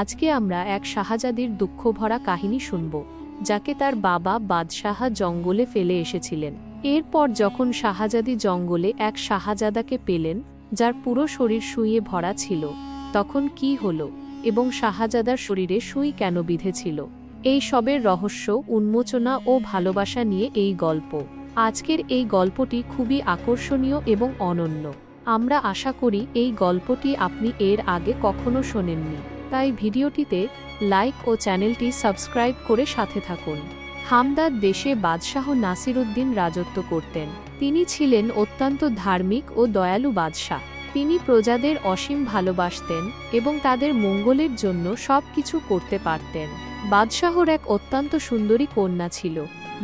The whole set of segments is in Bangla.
আজকে আমরা এক শাহজাদির দুঃখভরা কাহিনী শুনব, যাকে তার বাবা বাদশাহ জঙ্গলে ফেলে এসেছিলেন। এরপর যখন শাহজাদি জঙ্গলে এক শাহজাদাকে পেলেন, যার পুরো শরীর শুয়ে ভরা ছিল, তখন কি হলো এবং শাহজাদার শরীরে সুই কেন বিঁধেছিল? এই সবের রহস্য, উন্মোচনা ও ভালোবাসা নিয়ে এই গল্প। আজকের এই গল্পটি খুবই আকর্ষণীয় এবং অনন্য। আমরা আশা করি এই গল্পটি আপনি এর আগে কখনো শোনেননি। তাই ভিডিওটিতে লাইক ও চ্যানেলটি সাবস্ক্রাইব করে সাথে থাকুন। হামদাদ দেশে বাদশাহ নাসিরুদ্দিন রাজত্ব করতেন। তিনি ছিলেন অত্যন্ত ধার্মিক ও দয়ালু বাদশাহ। তিনি প্রজাদের অসীম ভালোবাসতেন এবং তাদের মঙ্গলের জন্য সব কিছু করতে পারতেন। বাদশাহর এক অত্যন্ত সুন্দরী কন্যা ছিল,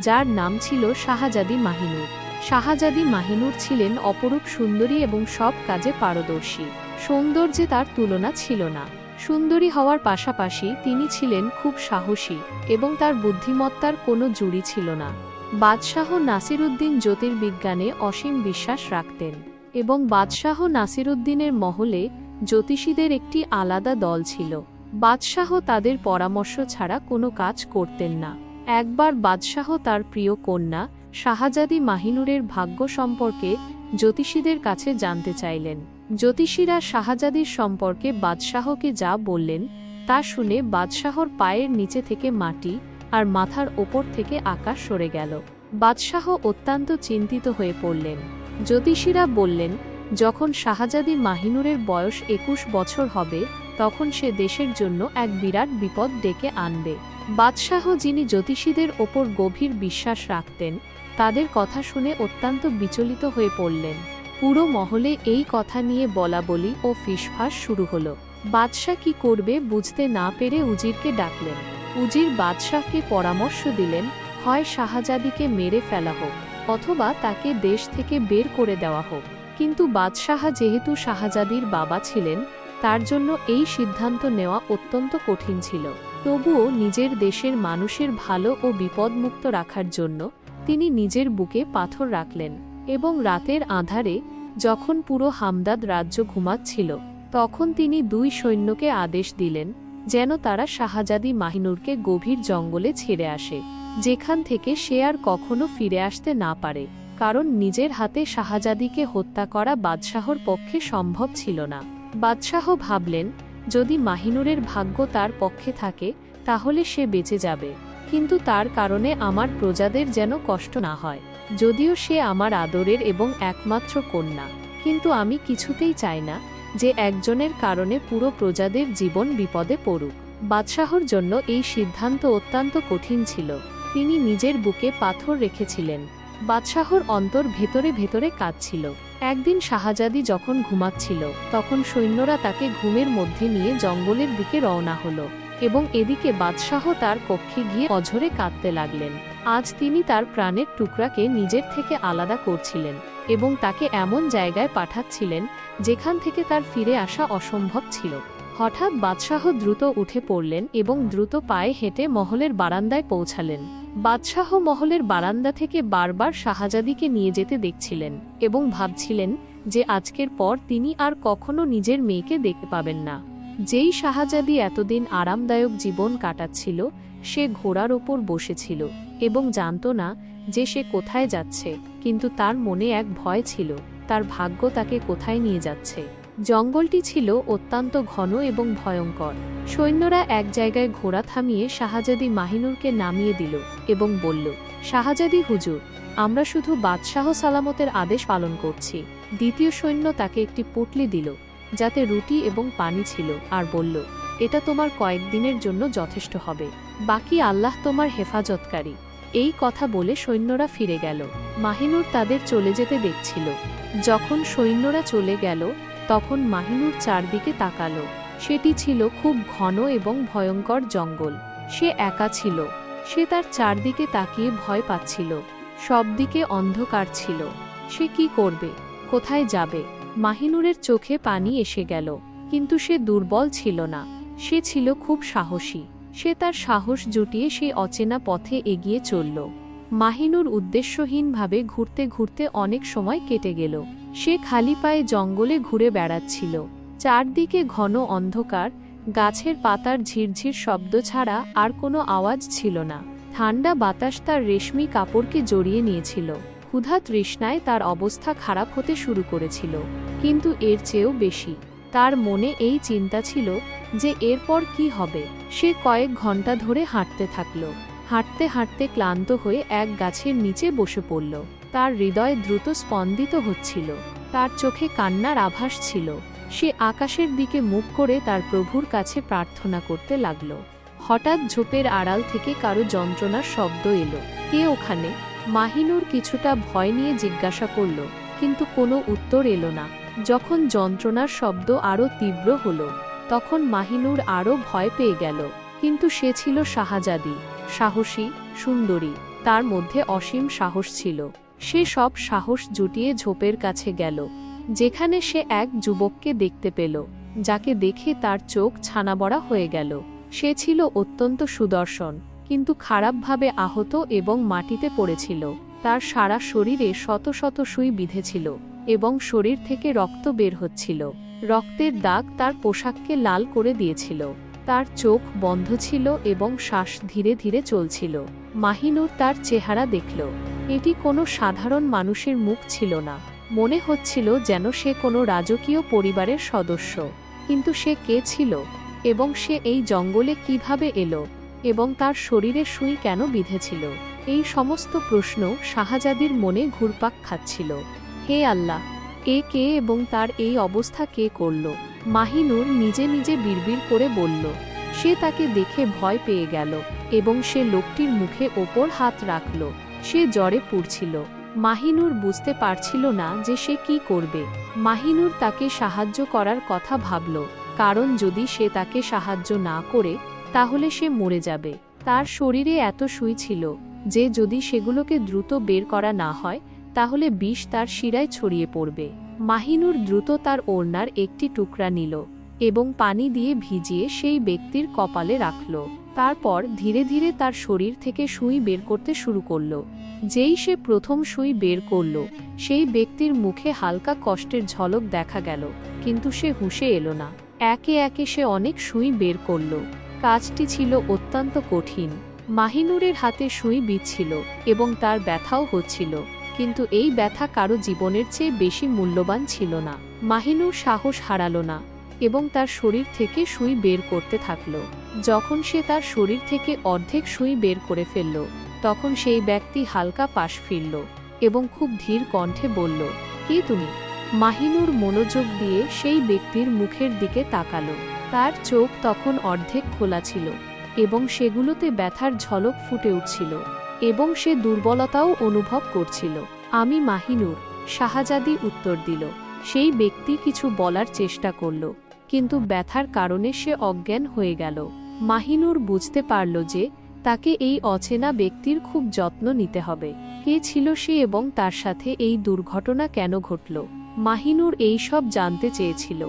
যার নাম ছিল শাহজাদি মাহিনুর। শাহজাদি মাহিনুর ছিলেন অপরূপ সুন্দরী এবং সব কাজে পারদর্শী। সৌন্দর্যে তার তুলনা ছিল না। সুন্দরী হওয়ার পাশাপাশি তিনি ছিলেন খুব সাহসী এবং তার বুদ্ধিমত্তার কোনো জুড়ি ছিল না। বাদশাহ নাসিরুদ্দিন জ্যোতির্বিজ্ঞানে অসীম বিশ্বাস রাখতেন এবং বাদশাহ নাসিরুদ্দিনের মহলে জ্যোতিষীদের একটি আলাদা দল ছিল। বাদশাহ তাদের পরামর্শ ছাড়া কোনো কাজ করতেন না। একবার বাদশাহ তার প্রিয় কন্যা শাহজাদি মাহিনুরের ভাগ্য সম্পর্কে জ্যোতিষীদের কাছে জানতে চাইলেন। জ্যোতিষীরা শাহজাদির সম্পর্কে বাদশাহকে যা বললেন, তা শুনে বাদশাহর পায়ের নিচে থেকে মাটি আর মাথার ওপর থেকে আকাশ সরে গেল। বাদশাহ অত্যন্ত চিন্তিত হয়ে পড়লেন। জ্যোতিষীরা বললেন, যখন শাহজাদি মাহিনুরের বয়স একুশ বছর হবে, তখন সে দেশের জন্য এক বিরাট বিপদ ডেকে আনবে। বাদশাহ যিনি জ্যোতিষীদের ওপর গভীর বিশ্বাস রাখতেন তাদের কথা শুনে অত্যন্ত বিচলিত হয়ে পড়লেন। পুরো মহলে এই কথা নিয়ে বলা বলি ও ফিসফাস শুরু হলো। বাদশাহ কি করবে বুঝতে না পেরে উজিরকে ডাকলেন। উজির বাদশাহকে পরামর্শ দিলেন, হয় শাহজাদিকে মেরে ফেলা হোক, অথবা তাকে দেশ থেকে বের করে দেওয়া হোক। কিন্তু বাদশাহ যেহেতু শাহজাদির বাবা ছিলেন, তার জন্য এই সিদ্ধান্ত নেওয়া অত্যন্ত কঠিন ছিল। তবুও নিজের দেশের মানুষের ভালো ও বিপদমুক্ত রাখার জন্য তিনি নিজের বুকে পাথর রাখলেন এবং রাতের আধারে যখন পুরো হামদাদ রাজ্য ঘুমাচ্ছিল, তখন তিনি দুই সৈন্যকে আদেশ দিলেন যেন তারা শাহজাদি মাহিনুরকে গভীর জঙ্গলে ছেড়ে আসে, যেখান থেকে সে আর কখনো ফিরে আসতে না পারে, কারণ নিজের হাতে শাহজাদিকে হত্যা করা বাদশাহর পক্ষে সম্ভব ছিল না। বাদশাহ ভাবলেন, যদি মাহিনুরের ভাগ্য তার পক্ষে থাকে, তাহলে সে বেঁচে যাবে। কিন্তু তার কারণে আমার প্রজাদের যেন কষ্ট না হয়। যদিও সে আমার আদরের এবং একমাত্র কন্যা, কিন্তু আমি কিছুতেই চাই না যে একজনের কারণে পুরো প্রজাদের জীবন বিপদে পড়ুক। বাদশাহর জন্য এই সিদ্ধান্ত অত্যন্ত কঠিন ছিল। তিনি নিজের বুকে পাথর রেখেছিলেন। বাদশাহর অন্তর ভেতরে ভেতরে কাঁদছিল। একদিন শাহজাদি যখন ঘুমাচ্ছিল, তখন সৈন্যরা তাকে ঘুমের মধ্যে নিয়ে জঙ্গলের দিকে রওনা হলো। এবং এদিকে বাদশাহ তার কক্ষে গিয়ে অঝরে কাঁদতে লাগলেন। আজ তিনি তার প্রাণের টুকরাকে নিজের থেকে আলাদা করছিলেন এবং তাকে এমন জায়গায় পাঠাচ্ছিলেন যেখান থেকে তার ফিরে আসা অসম্ভব ছিল। হঠাৎ বাদশাহ দ্রুত উঠে পড়লেন এবং দ্রুত পায়ে হেঁটে মহলের বারান্দায় পৌঁছালেন। বাদশাহ মহলের বারান্দা থেকে বারবার শাহজাদিকে নিয়ে যেতে দেখছিলেন এবং ভাবছিলেন যে আজকের পর তিনি আর কখনো নিজের মেয়েকে দেখতে পাবেন না। যেই শাহজাদি এতদিন আরামদায়ক জীবন কাটাচ্ছিল, সে ঘোড়ার ওপর বসেছিল এবং জানত না যে সে কোথায় যাচ্ছে, কিন্তু তার মনে এক ভয় ছিল, তার ভাগ্য তাকে কোথায় নিয়ে যাচ্ছে। জঙ্গলটি ছিল অত্যন্ত ঘন এবং ভয়ঙ্কর। সৈন্যরা এক জায়গায় ঘোড়া থামিয়ে শাহজাদি মাহিনুরকে নামিয়ে দিল এবং বলল, শাহজাদি হুজুর, আমরা শুধু বাদশাহ সালামতের আদেশ পালন করছি। দ্বিতীয় সৈন্য তাকে একটি পুটলি দিল যাতে রুটি এবং পানি ছিল, আর বলল, এটা তোমার কয়েকদিনের জন্য যথেষ্ট হবে। বাকি আল্লাহ তোমার হেফাজতকারী। এই কথা বলে সৈন্যরা ফিরে গেল। মাহিনুর তাদের চলে যেতে দেখছিল। যখন সৈন্যরা চলে গেল, তখন মাহিনুর চারদিকে তাকালো। সেটি ছিল খুব ঘন এবং ভয়ঙ্কর জঙ্গল। সে একা ছিল। সে তার চারদিকে তাকিয়ে ভয় পাচ্ছিল। সবদিকে অন্ধকার ছিল। সে কি করবে? কোথায় যাবে? মাহিনুরের চোখে পানি এসে গেল, কিন্তু সে দুর্বল ছিল না। সে ছিল খুব সাহসী। সে তার সাহস জুটিয়ে সেই অচেনা পথে এগিয়ে চলল। মাহিনুর উদ্দেশ্যহীনভাবে ঘুরতে ঘুরতে অনেক সময় কেটে গেল। সে খালি পায়ে জঙ্গলে ঘুরে বেড়াচ্ছিল। চারদিকে ঘন অন্ধকার, গাছের পাতার ঝিরঝির শব্দ ছাড়া আর কোনো আওয়াজ ছিল না। ঠান্ডা বাতাস তার রেশমি কাপড়কে জড়িয়ে নিয়েছিল। ক্ষুধা তৃষ্ণায় তার অবস্থা খারাপ হতে শুরু করেছিল। কিন্তু এর চেয়েও বেশি। তার মনে এই চিন্তা ছিল যে এরপর কি হবে। সে কয়েক ঘণ্টা ধরে হাঁটতে থাকল। হাঁটতে হাঁটতে ক্লান্ত হয়ে এক গাছের নিচে বসে পড়ল। তার হৃদয় দ্রুত স্পন্দিত হচ্ছিল। তার চোখে কান্নার আভাস ছিল। সে আকাশের দিকে মুখ করে তার প্রভুর কাছে প্রার্থনা করতে লাগল। হঠাৎ ঝোপের আড়াল থেকে কারও যন্ত্রণার শব্দ এলো। কে ওখানে? মাহিনুর কিছুটা ভয় নিয়ে জিজ্ঞাসা করল, কিন্তু কোনো উত্তর এলো না। যখন যন্ত্রণার শব্দ আরও তীব্র হল, তখন মাহিনুর আরও ভয় পেয়ে গেল, কিন্তু সে ছিল শাহজাদি, সাহসী, সুন্দরী, তার মধ্যে অসীম সাহস ছিল। সে সব সাহস জুটিয়ে ঝোপের কাছে গেল, যেখানে সে এক যুবককে দেখতে পেল, যাকে দেখে তার চোখ ছানাবড়া হয়ে গেল। সে ছিল অত্যন্ত সুদর্শন কিন্তু খারাপভাবে আহত এবং মাটিতে পড়েছিল। তার সারা শরীরে শত শত সুই বিঁধেছিল এবং শরীর থেকে রক্ত বের হচ্ছিল। রক্তের দাগ তার পোশাককে লাল করে দিয়েছিল। তার চোখ বন্ধ ছিল এবং শ্বাস ধীরে ধীরে চলছিল। মাহিনুর তার চেহারা দেখল। এটি কোনো সাধারণ মানুষের মুখ ছিল না। মনে হচ্ছিল যেন সে কোনো রাজকীয় পরিবারের সদস্য। কিন্তু সে কে ছিল এবং সে এই জঙ্গলে কীভাবে এলো? এবং তার শরীরে সুই কেন বিঁধেছিল? এই সমস্ত প্রশ্ন শাহজাদির মনে ঘুরপাক খাচ্ছিল। হে আল্লাহ, এ কে এবং তার এই অবস্থা কে করল? মাহিনুর নিজে নিজে বিড়বিড় করে বলল, সে তাকে দেখে ভয় পেয়ে গেল এবং সে লোকটির মুখে ওপর হাত রাখল। সে জ্বরে পুড়ছিল। মাহিনুর বুঝতে পারছিল না যে সে কি করবে। মাহিনুর তাকে সাহায্য করার কথা ভাবল, কারণ যদি সে তাকে সাহায্য না করে তাহলে সে মরে যাবে। তার শরীরে এত সুই ছিল যে যদি সেগুলোকে দ্রুত বের করা না হয়, তাহলে বিষ তার শিরায় ছড়িয়ে পড়বে। মাহিনুর দ্রুত তার ওড়নার একটি টুকরা নিল এবং পানি দিয়ে ভিজিয়ে সেই ব্যক্তির কপালে রাখল। তারপর ধীরে ধীরে তার শরীর থেকে সুই বের করতে শুরু করল। যেই সে প্রথম সুই বের করল, সেই ব্যক্তির মুখে হালকা কষ্টের ঝলক দেখা গেল, কিন্তু সে হুঁশে এলো না। একে একে সে অনেক সুই বের করল। কাজটি ছিল অত্যন্ত কঠিন। মাহিনুরের হাতে সুই বিচ্ছিল এবং তার ব্যথাও হচ্ছিল, কিন্তু এই ব্যথা কারও জীবনের চেয়ে বেশি মূল্যবান ছিল না। মাহিনুর সাহস হারালো না এবং তার শরীর থেকে সুই বের করতে থাকল। যখন সে তার শরীর থেকে অর্ধেক সুই বের করে ফেলল, তখন সেই ব্যক্তি হালকা পাশ ফিরল এবং খুব ধীর কণ্ঠে বলল, কে তুমি? মাহিনুর মনোযোগ দিয়ে সেই ব্যক্তির মুখের দিকে তাকালো। তার চোখ তখন অর্ধেক খোলা ছিল এবং সেগুলোতে ব্যথার ঝলক ফুটে উঠছিল এবং সে দুর্বলতাও অনুভব করছিল। আমি মাহিনুর, শাহজাদি উত্তর দিল। সেই ব্যক্তি কিছু বলার চেষ্টা করল, কিন্তু ব্যথার কারণে সে অজ্ঞান হয়ে গেল। মাহিনুর বুঝতে পারল যে তাকে এই অচেনা ব্যক্তির খুব যত্ন নিতে হবে। কে ছিল সে এবং তার সাথে এই দুর্ঘটনা কেন ঘটল? মাহিনুর এই সব জানতে চেয়েছিল।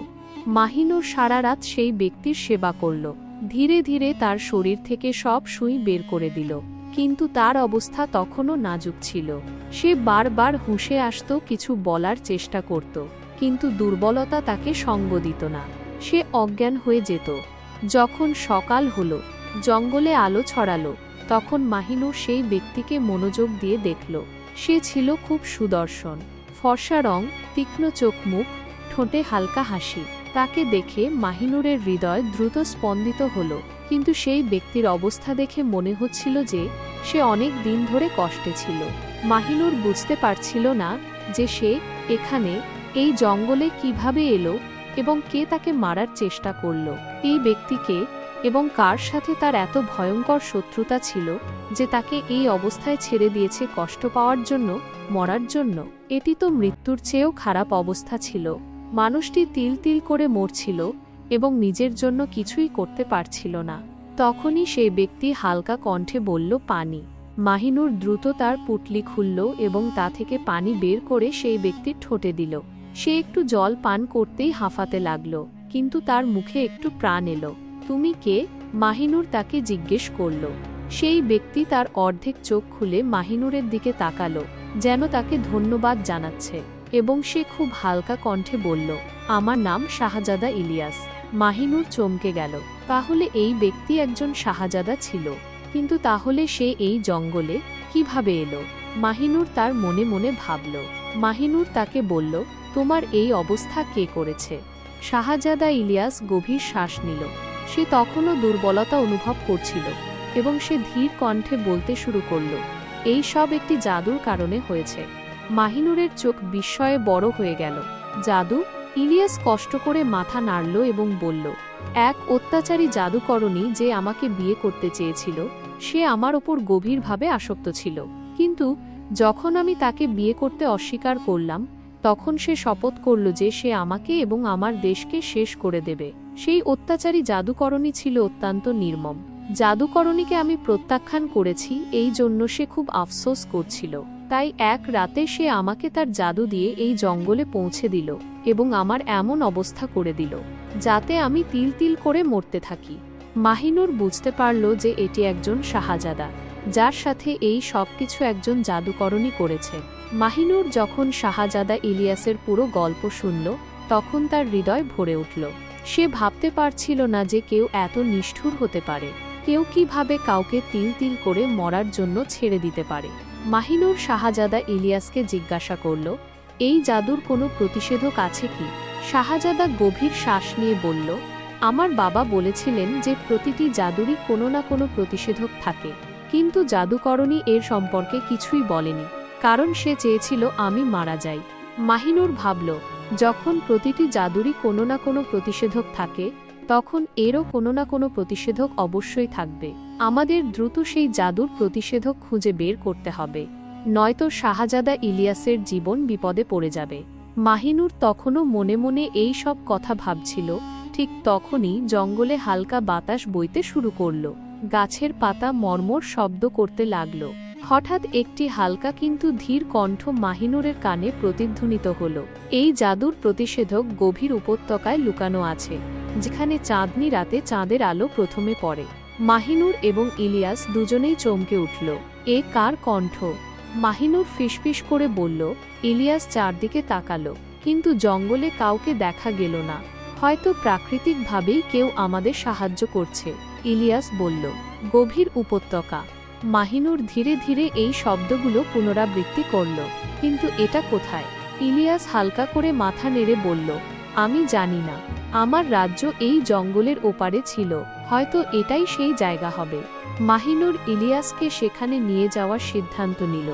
মাহিনুর সারা রাত সেই ব্যক্তির সেবা করল। ধীরে ধীরে তার শরীর থেকে সব সুই বের করে দিল। কিন্তু তার অবস্থা তখনও নাজুক ছিল। সে বারবার হুঁশে আসত, কিছু বলার চেষ্টা করত। কিন্তু দুর্বলতা তাকে সঙ্গ দিত না। সে অজ্ঞান হয়ে যেত। যখন সকাল হল, জঙ্গলে আলো ছড়ালো, তখন মাহিনুর সেই ব্যক্তিকে মনোযোগ দিয়ে দেখল। সে ছিল খুব সুদর্শন। ফর্সা রং, তীক্ষ্ণ চোখ মুখ, ঠোঁটে হালকা হাসি। তাকে দেখে মাহিনুরের হৃদয় দ্রুত স্পন্দিত হল, কিন্তু সেই ব্যক্তির অবস্থা দেখে মনে হচ্ছিল যে সে অনেক দিন ধরে কষ্টে ছিল। মাহিনুর বুঝতে পারছিল না যে সে এখানে, এই জঙ্গলে কীভাবে এলো এবং কে তাকে মারার চেষ্টা করল, এই ব্যক্তিকে এবং কার সাথে তার এত ভয়ঙ্কর শত্রুতা ছিল যে তাকে এই অবস্থায় ছেড়ে দিয়েছে কষ্ট পাওয়ার জন্য, মরার জন্য। এটি তো মৃত্যুর চেয়েও খারাপ অবস্থা ছিল। মানুষটি তিল তিল করে মরছিল এবং নিজের জন্য কিছুই করতে পারছিল না। তখনই সেই ব্যক্তি হালকা কণ্ঠে বলল, পানি। মাহিনুর দ্রুত তার পুটলি খুলল এবং তা থেকে পানি বের করে সেই ব্যক্তির ঠোঁটে দিল। সে একটু জল পান করতেই হাঁফাতে লাগল, কিন্তু তার মুখে একটু প্রাণ এলো। তুমি কে? মাহিনুর তাকে জিজ্ঞেস করল। সেই ব্যক্তি তার অর্ধেক চোখ খুলে মাহিনুরের দিকে তাকালো, যেন তাকে ধন্যবাদ জানাচ্ছে। এবং সে খুব হালকা কণ্ঠে বলল, আমার নাম শাহজাদা ইলিয়াস। মাহিনুর চমকে গেল। তাহলে এই ব্যক্তি একজন শাহজাদা ছিল। কিন্তু তাহলে সে এই জঙ্গলে কীভাবে এলো? মাহিনুর তার মনে মনে ভাবল। মাহিনুর তাকে বলল, তোমার এই অবস্থা কে করেছে? শাহজাদা ইলিয়াস গভীর শ্বাস নিল। সে তখনও দুর্বলতা অনুভব করছিল এবং সে ধীর কণ্ঠে বলতে শুরু করল, এই সব একটি জাদুর কারণে হয়েছে। মাহিনুরের চোখ বিস্ময়ে বড় হয়ে গেল। জাদু, ইলিয়াস কষ্ট করে মাথা নাড়ল এবং বলল, এক অত্যাচারী জাদুকরণী যে আমাকে বিয়ে করতে চেয়েছিল, সে আমার ওপর গভীরভাবে আসক্ত ছিল। কিন্তু যখন আমি তাকে বিয়ে করতে অস্বীকার করলাম, তখন সে শপথ করল যে সে আমাকে এবং আমার দেশকে শেষ করে দেবে। সেই অত্যাচারী জাদুকরণী ছিল অত্যন্ত নির্মম। জাদুকরণীকে আমি প্রত্যাখ্যান করেছি, এই জন্য সে খুব আফসোস করছিল। তাই এক রাতে সে আমাকে তার জাদু দিয়ে এই জঙ্গলে পৌঁছে দিল এবং আমার এমন অবস্থা করে দিল, যাতে আমি তিল তিল করে মরতে থাকি। মাহিনুর বুঝতে পারল যে এটি একজন শাহজাদা, যার সাথে এই সব কিছু একজন জাদুকরণী করেছে। মাহিনুর যখন শাহজাদা ইলিয়াসের পুরো গল্প শুনল, তখন তার হৃদয় ভরে উঠল। সে ভাবতে পারছিল না যে কেউ এত নিষ্ঠুর হতে পারে। কেউ কীভাবে কাউকে তিল তিল করে মরার জন্য ছেড়ে দিতে পারে। মাহিনুর শাহজাদা ইলিয়াসকে জিজ্ঞাসা করল, এই জাদুর কোনো প্রতিষেধক আছে কি? শাহজাদা গভীর শ্বাস নিয়ে বলল, আমার বাবা বলেছিলেন যে প্রতিটি জাদুরই কোনো না কোনো প্রতিষেধক থাকে, কিন্তু জাদুকরণী এর সম্পর্কে কিছুই বলেনি, কারণ সে চেয়েছিল আমি মারা যাই। মাহিনুর ভাবল, যখন প্রতিটি জাদুরই কোনো না কোনো প্রতিষেধক থাকে তখন এরও কোনো না কোনো প্রতিষেধক অবশ্যই থাকবে। আমাদের দ্রুত সেই জাদুর প্রতিষেধক খুঁজে বের করতে হবে। নয়তো শাহজাদা ইলিয়াসের জীবন বিপদে পড়ে যাবে। মাহিনুর তখনও মনে মনে এই সব কথা ভাবছিল। ঠিক তখনই জঙ্গলে হালকা বাতাস বইতে শুরু করল। গাছের পাতা মর্মর শব্দ করতে লাগল। হঠাৎ একটি হালকা কিন্তু ধীর কণ্ঠ মাহিনুরের কানে প্রতিধ্বনিত হল। এই জাদুর প্রতিষেধক গভীর উপত্যকায় লুকানো আছে। যেখানে চাঁদনি রাতে চাঁদের আলো প্রথমে পড়ে। মাহিনুর এবং ইলিয়াস দুজনেই চমকে উঠল। এ কার কণ্ঠ? মাহিনুর ফিসফিস করে বলল, ইলিয়াস চারদিকে তাকালো, কিন্তু জঙ্গলে কাউকে দেখা গেল না। হয়তো প্রাকৃতিকভাবেই কেউ আমাদের সাহায্য করছে, ইলিয়াস বলল। গভীর উপত্যকা। মাহিনুর ধীরে ধীরে এই শব্দগুলো পুনরাবৃত্তি করল, কিন্তু এটা কোথায়? ইলিয়াস হালকা করে মাথা নেড়ে বলল, আমি জানি না। আমার রাজ্য এই জঙ্গলের ওপারে ছিল, হয়তো এটাই সেই জায়গা হবে। মাহিনুর ইলিয়াসকে সেখানে নিয়ে যাওয়ার সিদ্ধান্ত নিল,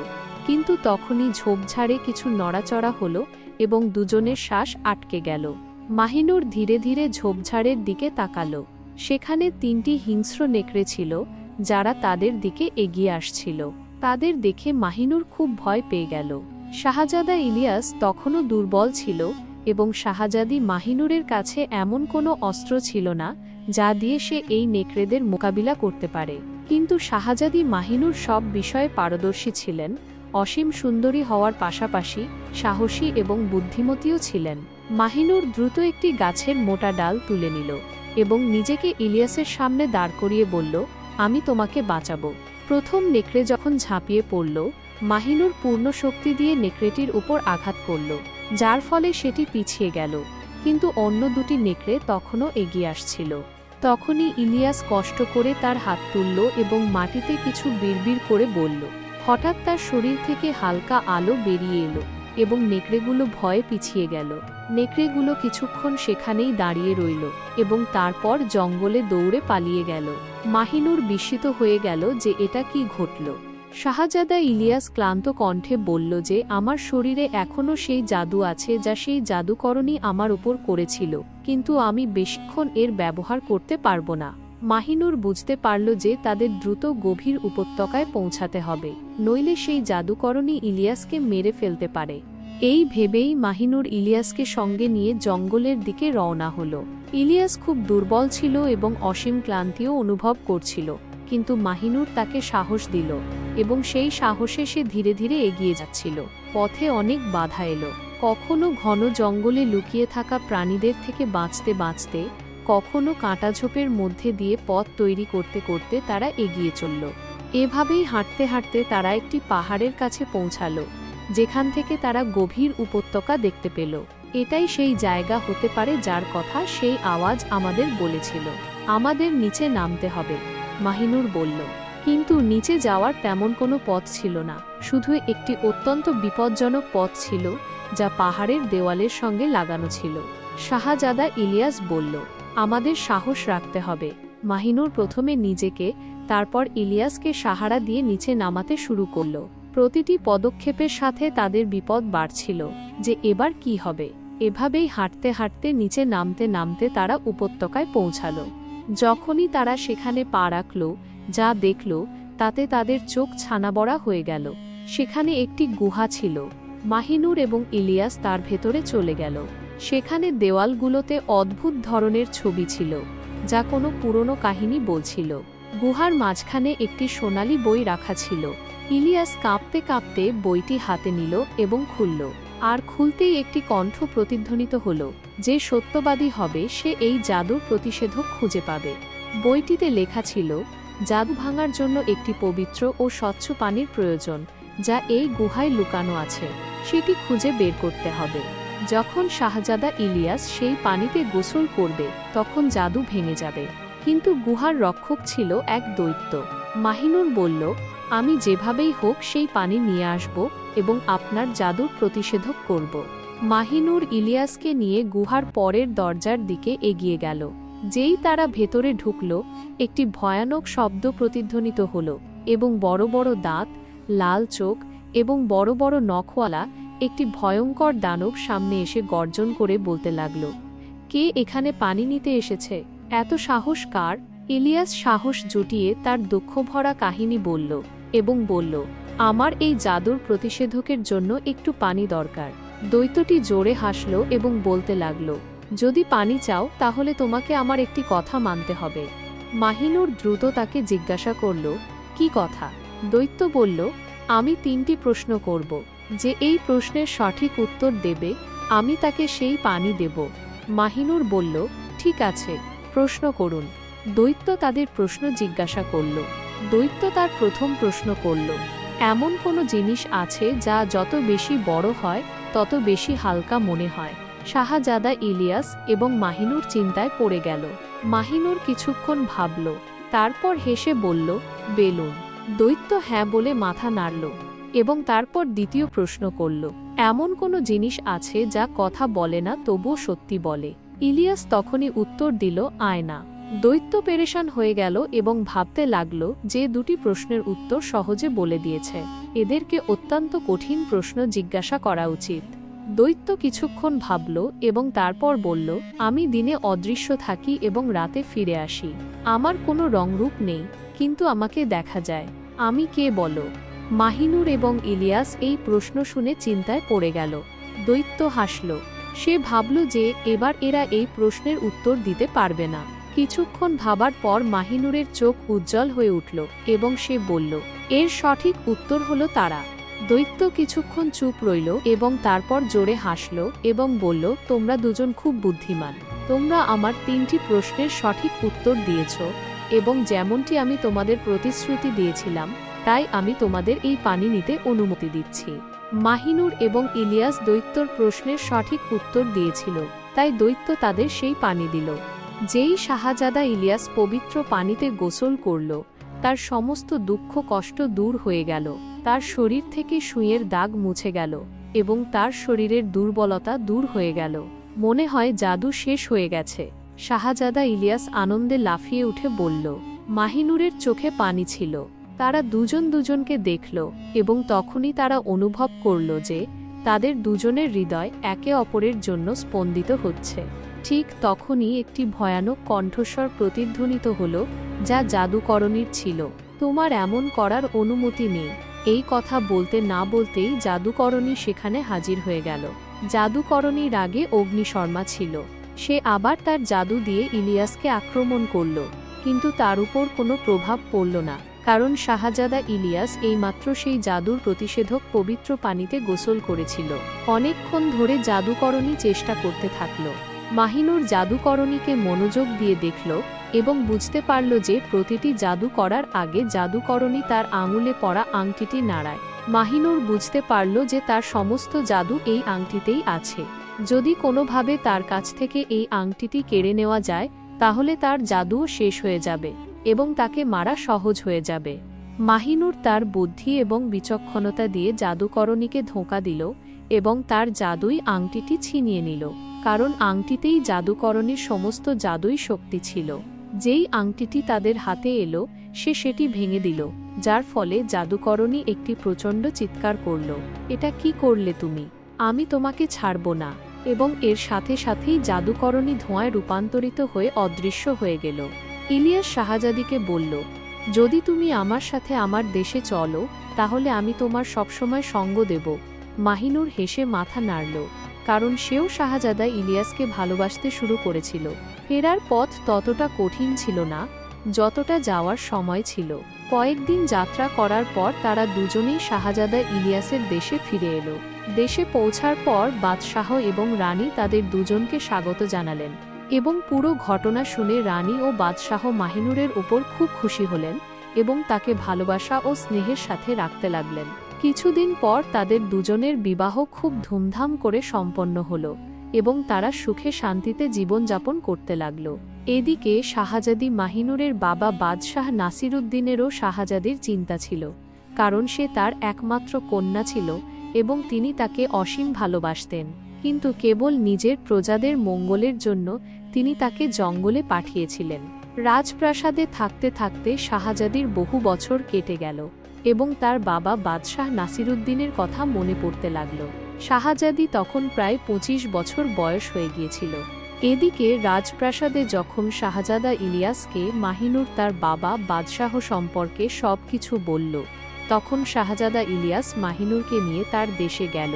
কিন্তু তখনই ঝোপঝাড়ে কিছু নড়াচড়া হলো এবং দুজনের শ্বাস আটকে গেল। মাহিনুর ধীরে ধীরে ঝোপঝাড়ের দিকে তাকালো। সেখানে তিনটি হিংস্র নেকড়ে ছিল, যারা তাদের দিকে এগিয়ে আসছিল। তাদের দেখে মাহিনুর খুব ভয় পেয়ে গেল। শাহজাদা ইলিয়াস তখনও দুর্বল ছিল এবং শাহজাদি মাহিনুরের কাছে এমন কোনো অস্ত্র ছিল না, যা দিয়ে সে এই নেকড়েদের মোকাবিলা করতে পারে। কিন্তু শাহজাদি মাহিনুর সব বিষয়ে পারদর্শী ছিলেন, অসীম সুন্দরী হওয়ার পাশাপাশি সাহসী এবং বুদ্ধিমতীও ছিলেন। মাহিনুর দ্রুত একটি গাছের মোটা ডাল তুলে নিল এবং নিজেকে ইলিয়াসের সামনে দাঁড় করিয়ে বলল, আমি তোমাকে বাঁচাবো। প্রথম নেকড়ে যখন ঝাঁপিয়ে পড়ল, মাহিনুর পূর্ণ শক্তি দিয়ে নেকড়েটির উপর আঘাত করল। যার ফলে সেটি পিছিয়ে গেল। কিন্তু অন্য দুটি নেকড়ে তখনও এগিয়ে আসছিল। তখনই ইলিয়াস কষ্ট করে তার হাত তুলল এবং মাটিতে কিছু বিড়বিড় করে বলল, হঠাৎ তার শরীর থেকে হালকা আলো বেরিয়ে এলো এবং নেকড়েগুলো ভয়ে পিছিয়ে গেল। নেকড়েগুলো কিছুক্ষণ সেখানেই দাঁড়িয়ে রইল এবং তারপর জঙ্গলে দৌড়ে পালিয়ে গেল। মাহিনুর বিস্মিত হয়ে গেল যে এটা কি ঘটল। শাহজাদা ইলিয়াস ক্লান্ত কণ্ঠে বলল যে, আমার শরীরে এখনও সেই জাদু আছে যা সেই জাদুকরণই আমার উপর করেছিল, কিন্তু আমি বেশিক্ষণ এর ব্যবহার করতে পারব না। মাহিনুর বুঝতে পারল যে, তাদের দ্রুত গভীর উপত্যকায় পৌঁছাতে হবে, নইলে সেই জাদুকরণী ইলিয়াসকে মেরে ফেলতে পারে। এই ভেবেই মাহিনুর ইলিয়াসকে সঙ্গে নিয়ে জঙ্গলের দিকে রওনা হল। ইলিয়াস খুব দুর্বল ছিল এবং অসীম ক্লান্তিও অনুভব করছিল। কিন্তু মাহিনুর তাকে সাহস দিল এবং সেই সাহসে সে ধীরে ধীরে এগিয়ে যাচ্ছিল। পথে অনেক বাধা এলো। কখনো ঘন জঙ্গলে লুকিয়ে থাকা প্রাণীদের থেকে বাঁচতে বাঁচতে, কখনো কাঁটাঝোপের মধ্যে দিয়ে পথ তৈরি করতে করতে তারা এগিয়ে চলল। এভাবেই হাঁটতে হাঁটতে তারা একটি পাহাড়ের কাছে পৌঁছালো, যেখান থেকে তারা গভীর উপত্যকা দেখতে পেল। এটাই সেই জায়গা হতে পারে যার কথা সেই আওয়াজ আমাদের বলেছিল। আমাদের নিচে নামতে হবে। মাহিনুর বলল, কিন্তু নিচে যাওয়ার তেমন কোনো পথ ছিল না। শুধু একটি অত্যন্ত বিপজ্জনক পথ ছিল, যা পাহাড়ের দেওয়ালের সঙ্গে লাগানো ছিল। শাহজাদা ইলিয়াস বলল, আমাদের সাহস রাখতে হবে। মাহিনুর প্রথমে নিজেকে, তারপর ইলিয়াসকে সাহারা দিয়ে নিচে নামাতে শুরু করল। প্রতিটি পদক্ষেপের সাথে তাদের বিপদ বাড়ছিল, যে এবার কি হবে? এভাবেই হাঁটতে হাঁটতে নিচে নামতে নামতে তারা উপত্যকায় পৌঁছালো। যখনই তারা সেখানে পা রাখল, যা দেখল, তাতে তাদের চোখ ছানাবড়া হয়ে গেল। সেখানে একটি গুহা ছিল। মাহিনুর এবং ইলিয়াস তার ভেতরে চলে গেল। সেখানে দেওয়ালগুলোতে অদ্ভুত ধরনের ছবি ছিল, যা কোনো পুরনো কাহিনী বলছিল। গুহার মাঝখানে একটি সোনালি বই রাখা ছিল। ইলিয়াস কাঁপতে কাঁপতে বইটি হাতে নিল এবং খুলল। আর খুলতেই একটি কণ্ঠ প্রতিধ্বনিত হল, যে সত্যবাদী হবে সে এই জাদুর প্রতিষেধক খুঁজে পাবে। বইটিতে লেখা ছিল, জাদু ভাঙার জন্য একটি পবিত্র ও স্বচ্ছ পানির প্রয়োজন, যা এই গুহায় লুকানো আছে, সেটি খুঁজে বের করতে হবে। যখন শাহজাদা ইলিয়াস সেই পানিতে গোসল করবে, তখন জাদু ভেঙে যাবে। কিন্তু গুহার রক্ষক ছিল এক দৈত্য। মাহিনুর বলল, আমি যেভাবেই হোক সেই পানি নিয়ে আসব এবং আপনার জাদুর প্রতিষেধক করব। মাহিনুর ইলিয়াসকে নিয়ে গুহার পরের দরজার দিকে এগিয়ে গেল। যেই তারা ভেতরে ঢুকল, একটি ভয়ানক শব্দ প্রতিধ্বনিত হল এবং বড় বড় দাঁত, লাল চোখ এবং বড় বড় নখওয়ালা একটি ভয়ঙ্কর দানব সামনে এসে গর্জন করে বলতে লাগল, কে এখানে পানি নিতে এসেছে? এত সাহস কার? ইলিয়াস সাহস জুটিয়ে তার দুঃখভরা কাহিনী বলল এবং বলল আমার এই জাদুর প্রতিষেধকের জন্য একটু পানি দরকার। দৈত্যটি জোরে হাসল এবং বলতে লাগল, যদি পানি চাও, তাহলে তোমাকে আমার একটি কথা মানতে হবে। মাহিনুর দ্রুত তাকে জিজ্ঞাসা করল, কি কথা? দৈত্য বলল, আমি তিনটি প্রশ্ন করব। যে এই প্রশ্নের সঠিক উত্তর দেবে, আমি তাকে সেই পানি দেব। মাহিনুর বলল, ঠিক আছে, প্রশ্ন করুন। দৈত্য তাদের প্রশ্ন জিজ্ঞাসা করল। দৈত্য তার প্রথম প্রশ্ন করল এমন কোনো জিনিস আছে যা যত বেশি বড় হয়, তত বেশি হালকা মনে হয়। শাহজাদা ইলিয়াস এবং মাহিনুর চিন্তায় পড়ে গেল। মাহিনুর কিছুক্ষণ ভাবল, তারপর হেসে বলল, বেলুন। দৈত্য হ্যাঁ বলে মাথা নাড়ল এবং তারপর দ্বিতীয় প্রশ্ন করল, এমন কোনো জিনিস আছে যা কথা বলে না তবুও সত্যি বলে? ইলিয়াস তখনই উত্তর দিল, আয়না। দৈত্য পেরেশান হয়ে গেল এবং ভাবতে লাগল যে দুটি প্রশ্নের উত্তর সহজে বলে দিয়েছে। এদেরকে অত্যন্ত কঠিন প্রশ্ন জিজ্ঞাসা করা উচিত। দৈত্য কিছুক্ষণ ভাবল এবং তারপর বলল, আমি দিনে অদৃশ্য থাকি এবং রাতে ফিরে আসি। আমার কোনো রংরূপ নেই, কিন্তু আমাকে দেখা যায়। আমি কে বলো? মাহিনুর এবং ইলিয়াস এই প্রশ্ন শুনে চিন্তায় পড়ে গেল। দৈত্য হাসল। সে ভাবল যে এবার এরা এই প্রশ্নের উত্তর দিতে পারবে না। কিছুক্ষণ ভাবার পর মাহিনুরের চোখ উজ্জ্বল হয়ে উঠল এবং সে বলল, এর সঠিক উত্তর হল তারা। দৈত্য কিছুক্ষণ চুপ রইল এবং তারপর জোরে হাসল এবং বলল, তোমরা দুজন খুব বুদ্ধিমান। তোমরা আমার তিনটি প্রশ্নের সঠিক উত্তর দিয়েছ এবং যেমনটি আমি তোমাদের প্রতিশ্রুতি দিয়েছিলাম, তাই আমি তোমাদের এই পানি নিতে অনুমতি দিচ্ছি। মাহিনুর এবং ইলিয়াস দৈত্যর প্রশ্নের সঠিক উত্তর দিয়েছিল, তাই দৈত্য তাদের সেই পানি দিল। যেই শাহজাদা ইলিয়াস পবিত্র পানিতে গোসল করল, তার সমস্ত দুঃখ কষ্ট দূর হয়ে গেল। তার শরীর থেকে সুঁয়ের দাগ মুছে গেল এবং তার শরীরের দুর্বলতা দূর হয়ে গেল। মনে হয় জাদু শেষ হয়ে গেছে। শাহজাদা ইলিয়াস আনন্দে লাফিয়ে উঠে বলল, মাহিনুরের চোখে পানি ছিল। তারা দুজন দুজনকে দেখল এবং তখনই তারা অনুভব করল যে তাদের দুজনের হৃদয় একে অপরের জন্য স্পন্দিত হচ্ছে। ঠিক তখনই একটি ভয়ানক কণ্ঠস্বর প্রতিধ্বনিত হল, যা জাদুকরণীর ছিল। তোমার এমন করার অনুমতি নেই। এই কথা বলতে না বলতেই জাদুকরণী সেখানে হাজির হয়ে গেল। জাদুকরণীর আগে অগ্নিশর্মা ছিল। সে আবার তার জাদু দিয়ে ইলিয়াসকে আক্রমণ করল। কিন্তু তার উপর কোনো প্রভাব পড়ল না, কারণ শাহজাদা ইলিয়াস এইমাত্র সেই জাদুর প্রতিষেধক পবিত্র পানিতে গোসল করেছিল। অনেকক্ষণ ধরে জাদুকরণী চেষ্টা করতে থাকল। মাহিনুর জাদুকরণীকে মনোযোগ দিয়ে দেখল এবং বুঝতে পারল যে প্রতিটি জাদু করার আগে জাদুকরণী তার আঙুলে পড়া আংটিটি নাড়ায়। মাহিনুর বুঝতে পারল যে তার সমস্ত জাদু এই আংটিতেই আছে। যদি কোনোভাবে তার কাছ থেকে এই আংটিটি কেড়ে নেওয়া যায়, তাহলে তার জাদুও শেষ হয়ে যাবে এবং তাকে মারা সহজ হয়ে যাবে। মাহিনুর তার বুদ্ধি এবং বিচক্ষণতা দিয়ে জাদুকরণীকে ধোঁকা দিল এবং তার জাদুই আংটিটি ছিনিয়ে নিল। কারণ আংটিতেই জাদুকরণীর সমস্ত জাদুই শক্তি ছিল। যেই আংটিটি তাদের হাতে এলো, সে সেটি ভেঙে দিল, যার ফলে জাদুকরণী একটি প্রচণ্ড চিৎকার করল, এটা কি করলে তুমি? আমি তোমাকে ছাড়ব না। এবং এর সাথে সাথেই জাদুকরণী ধোঁয়ায় রূপান্তরিত হয়ে অদৃশ্য হয়ে গেল। ইলিয়াস শাহজাদিকে বলল, যদি তুমি আমার সাথে আমার দেশে চলো, তাহলে আমি তোমার সবসময় সঙ্গ দেব। মাহিনুর হেসে মাথা নাড়ল। কারণ সেও শাহজাদা ইলিয়াসকে ভালোবাসতে শুরু করেছিল। ফেরার পথ ততটা কঠিন ছিল না, যতটা যাওয়ার সময় ছিল। কয়েকদিন যাত্রা করার পর তারা দুজনেই শাহজাদা ইলিয়াসের দেশে ফিরে এলো। দেশে পৌঁছার পর বাদশাহ এবং রানী তাদের দুজনকে স্বাগত জানালেন এবং পুরো ঘটনা শুনে রানী ও বাদশাহ মাহিনুরের উপর খুব খুশি হলেন এবং তাকে ভালোবাসা ও স্নেহের সাথে রাখতে লাগলেন। কিছুদিন পর তাদের দুজনের বিবাহ খুব ধুমধাম করে সম্পন্ন হল এবং তারা সুখে শান্তিতে জীবনযাপন করতে লাগল। এদিকে শাহজাদি মাহিনুরের বাবা বাদশাহ নাসিরুদ্দিনেরও শাহজাদির চিন্তা ছিল, কারণ সে তার একমাত্র কন্যা ছিল এবং তিনি তাকে অসীম ভালোবাসতেন, কিন্তু কেবল নিজের প্রজাদের মঙ্গলের জন্য তিনি তাকে জঙ্গলে পাঠিয়েছিলেন। রাজপ্রাসাদে থাকতে থাকতে শাহজাদির বহু বছর কেটে গেল। এবং তার বাবা বাদশাহ নাসিরুদ্দিনের কথা মনে পড়তে লাগল। শাহজাদি তখন প্রায় পঁচিশ বছর বয়স হয়ে গিয়েছিল। এদিকে রাজপ্রাসাদে যখন শাহজাদা ইলিয়াসকে, মাহিনুর তার বাবা বাদশাহ সম্পর্কে সব কিছু বলল, তখন শাহজাদা ইলিয়াস মাহিনুরকে নিয়ে তার দেশে গেল,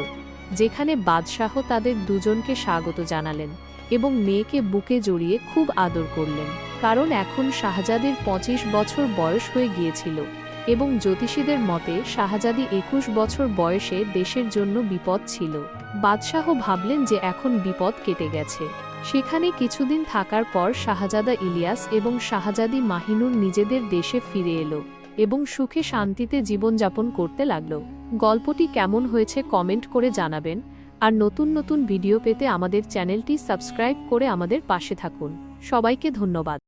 যেখানে বাদশাহ তাদের দুজনকে স্বাগত জানালেন এবং মেয়েকে বুকে জড়িয়ে খুব আদর করলেন। কারণ এখন শাহজাদের পঁচিশ বছর বয়স হয়ে গিয়েছিল। এবং জ্যোতিষীদের মতে, শাহজাদি একুশ বছর বয়সে দেশের জন্য বিপদ ছিল। বাদশাহ ভাবলেন যে এখন বিপদ কেটে গেছে। সেখানে কিছুদিন থাকার পর শাহজাদা ইলিয়াস এবং শাহজাদি মাহিনুর নিজেদের দেশে ফিরে এলো এবং সুখে শান্তিতে জীবনযাপন করতে লাগল। গল্পটি কেমন হয়েছে কমেন্ট করে জানাবেন আর নতুন নতুন ভিডিও পেতে আমাদের চ্যানেলটি সাবস্ক্রাইব করে আমাদের পাশে থাকুন। সবাইকে ধন্যবাদ।